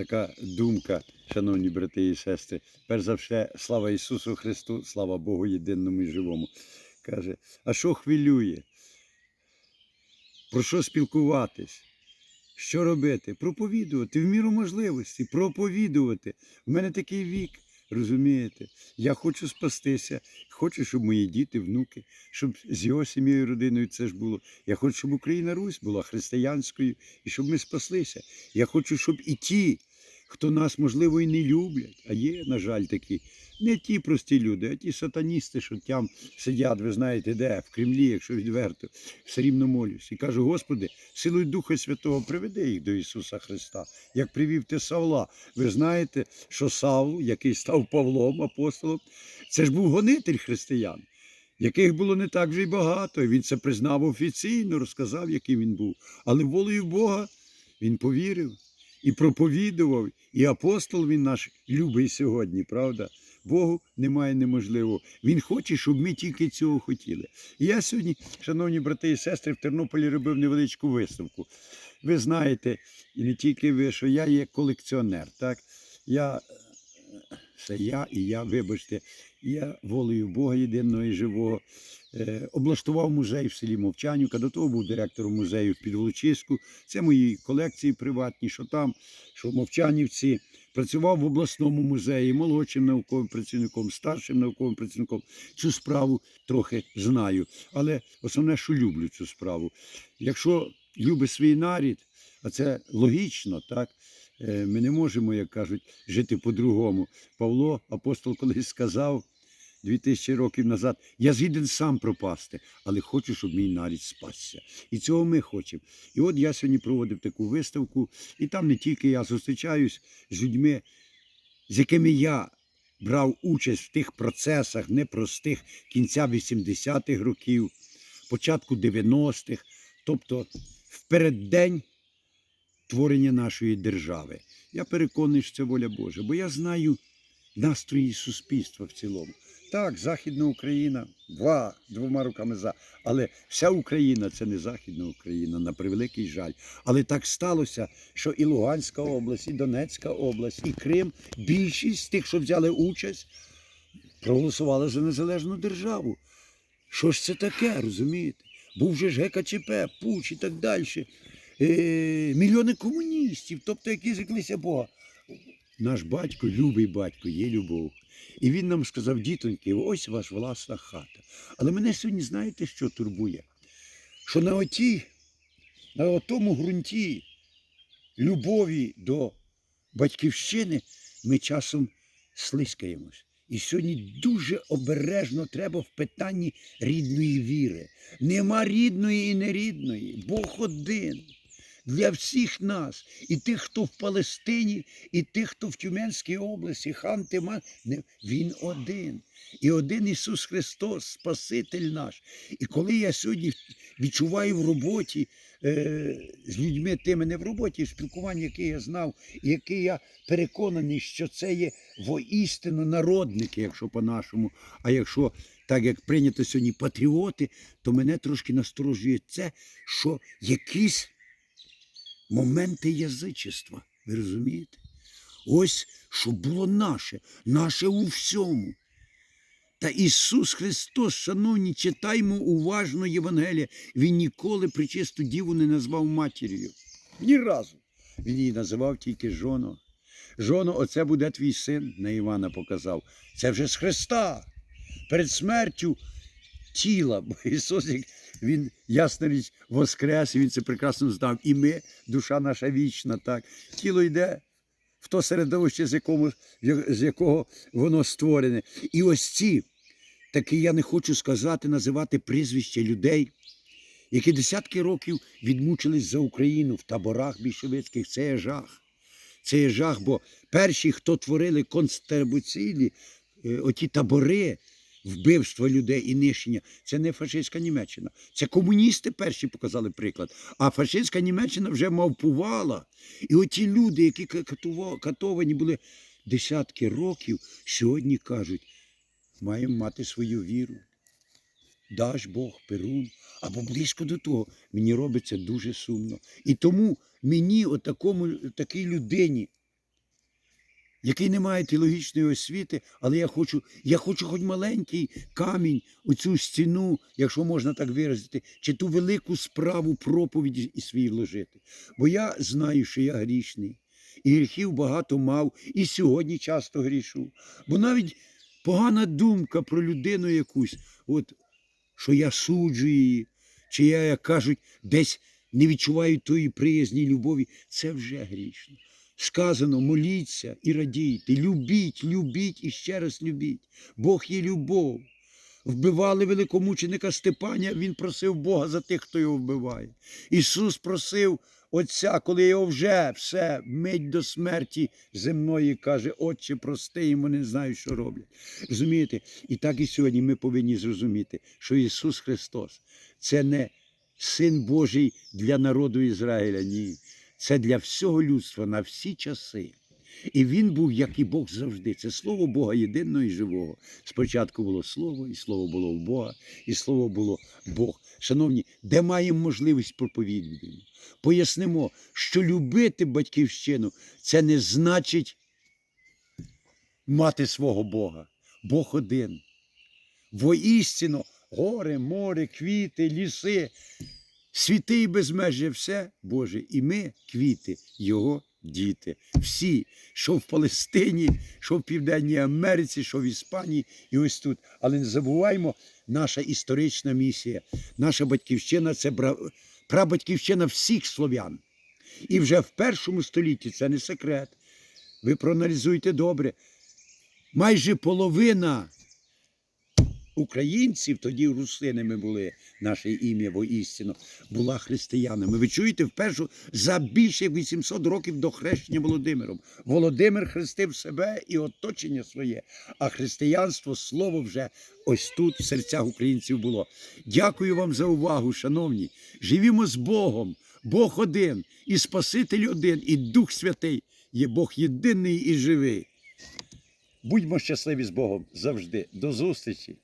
така думка, шановні брати і сестри. Перш за все, слава Ісусу Христу, слава Богу єдиному і живому. Каже, а що хвилює? Про що спілкуватись? Що робити? Проповідувати в міру можливості, проповідувати. У мене такий вік, розумієте? Я хочу спастися, хочу, щоб мої діти, внуки, щоб з його сім'єю, родиною це ж було. Я хочу, щоб Україна Русь була християнською і щоб ми спаслися. Я хочу, щоб і ті, хто нас, можливо, і не люблять, а є, на жаль, такі, не ті прості люди, а ті сатаністи, що там сидять, ви знаєте, де, в Кремлі, якщо відверто, все рівно молюсь. І кажу, Господи, силою Духа Святого приведи їх до Ісуса Христа, як привів ти Савла. Ви знаєте, що Савл, який став Павлом, апостолом, це ж був гонитель християн. Яких було не так вже й багато, і він це признав офіційно, розказав, яким він був. Але волею Бога він повірив і проповідував, і апостол він наш любий сьогодні, правда? Богу немає неможливого. Він хоче, щоб ми тільки цього хотіли. І я сьогодні, шановні брати і сестри, в Тернополі робив невеличку виставку. Ви знаєте, і не тільки ви, що я є колекціонер. Так? Я, е, це я і я, вибачте, я волею Бога єдиного і живого. Е, облаштував музей в селі Мовчанюка, до того був директором музею в Підволочиську. Це мої колекції приватні, що там, що в Мовчанівці. Працював в обласному музеї молодшим науковим працівником, старшим науковим працівником. Цю справу трохи знаю. Але основне, що люблю цю справу. Якщо любить свій нарід, а це логічно, так? Е, Ми не можемо, як кажуть, жити по-другому. Павло, апостол, колись сказав дві тисячі років назад, я згіден сам пропасти, але хочу, щоб мій нарід спасся. І цього ми хочемо. І от я сьогодні проводив таку виставку, і там не тільки я зустрічаюсь з людьми, з якими я брав участь в тих процесах непростих кінця 80-х років, початку 90-х, тобто в переддень творення нашої держави. Я переконаний, що це воля Божа, бо я знаю настрої суспільства в цілому. Так, Західна Україна, два, двома руками за. Але вся Україна це не Західна Україна, на превеликий жаль. Але так сталося, що і Луганська область, і Донецька область, і Крим, більшість з тих, що взяли участь, проголосували за незалежну державу. Що ж це таке, розумієте? Був же ж ГКЧП, Пуч і так далі. Е, мільйони комуністів, тобто які зреклися Бога. Наш батько, любий батько, є любов. І він нам сказав, дітоньки, ось ваша власна хата. Але мене сьогодні знаєте, що турбує? Що на отій, на тому ґрунті любові до батьківщини ми часом слизькаємось. І сьогодні дуже обережно треба в питанні рідної віри. Нема рідної і нерідної. Бог один для всіх нас, і тих, хто в Палестині, і тих, хто в Тюменській області, хан Тиман, не- він один. І один Ісус Христос, Спаситель наш. І коли я сьогодні відчуваю в роботі е, з людьми тими, не в роботі, в спілкуванні, яке я знав, і який я переконаний, що це є воістину народники, якщо по-нашому, а якщо так як прийнято сьогодні патріоти, то мене трошки насторожує це, що якісь моменти язичества. Ви розумієте? Ось що було наше, наше у всьому. Та Ісус Христос, шановні, читаймо уважно Євангелія. Він ніколи причисту діву не назвав матір'ю. Ні разу. Він її називав тільки жоно. Жоно, оце буде твій син, на Івана показав. Це вже з Христа. Перед смертю тіла. Бо Ісус, він, ясна річ, воскрес, він це прекрасно знав. І ми, душа наша вічна, так. Тіло йде в то середовище, з, якому, з якого воно створене. І ось ці, такі я не хочу сказати, називати прізвища людей, які десятки років відмучились за Україну в таборах більшовицьких. Це є жах. Це є жах, бо перші, хто творили констрибуційні е, оті табори, вбивства людей і нищення, це не фашистська Німеччина. Це комуністи перші показали приклад. А фашистська Німеччина вже мавпувала. І оті люди, які ка- катовані були десятки років, сьогодні кажуть, маємо мати свою віру. Даш Бог Перун, або близько до того, мені робиться дуже сумно. І тому мені, отакому, такій людині, який не має теологічної освіти, але я хочу, я хочу хоч маленький камінь, оцю стіну, якщо можна так виразити, чи ту велику справу проповіді і свій вложити. Бо я знаю, що я грішний, і гріхів багато мав, і сьогодні часто грішу. Бо навіть погана думка про людину якусь, от, що я суджу її, чи я, як кажуть, десь не відчуваю тої приязні любові, це вже грішно. Сказано, моліться і радійте, любіть, любіть і ще раз любіть. Бог є любов. Вбивали великомученика Степаня, він просив Бога за тих, хто його вбиває. Ісус просив Отця, коли його вже все мить до смерті земної, каже, Отче, прости, вони не знають, що роблять. Розумієте? І так і сьогодні ми повинні зрозуміти, що Ісус Христос це не Син Божий для народу Ізраїля, ні. Це для всього людства на всі часи. І він був, як і Бог завжди. Це слово Бога єдиного і живого. Спочатку було слово, і слово було в Бога, і слово було Бог. Шановні, де маємо можливість проповідувати? Пояснимо, що любити батьківщину це не значить мати свого Бога. Бог один. Воістину гори, море, квіти, ліси, світи і безмежжя все Боже. І ми квіти, Його діти. Всі, що в Палестині, що в Південній Америці, що в Іспанії і ось тут. Але не забуваймо, наша історична місія, наша батьківщина це прабатьківщина всіх слов'ян. І вже в першому столітті це не секрет. Ви проаналізуйте добре. Майже половина українців, тоді русинами були наше ім'я воістину, була християнами. Ви чуєте, вперше за більше як 800 років до хрещення Володимиром. Володимир хрестив себе і оточення своє, а християнство, слово вже ось тут, в серцях українців було. Дякую вам за увагу, шановні. Живімо з Богом. Бог один, і Спаситель один, і Дух Святий є Бог єдиний і живий. Будьмо щасливі з Богом завжди. До зустрічі!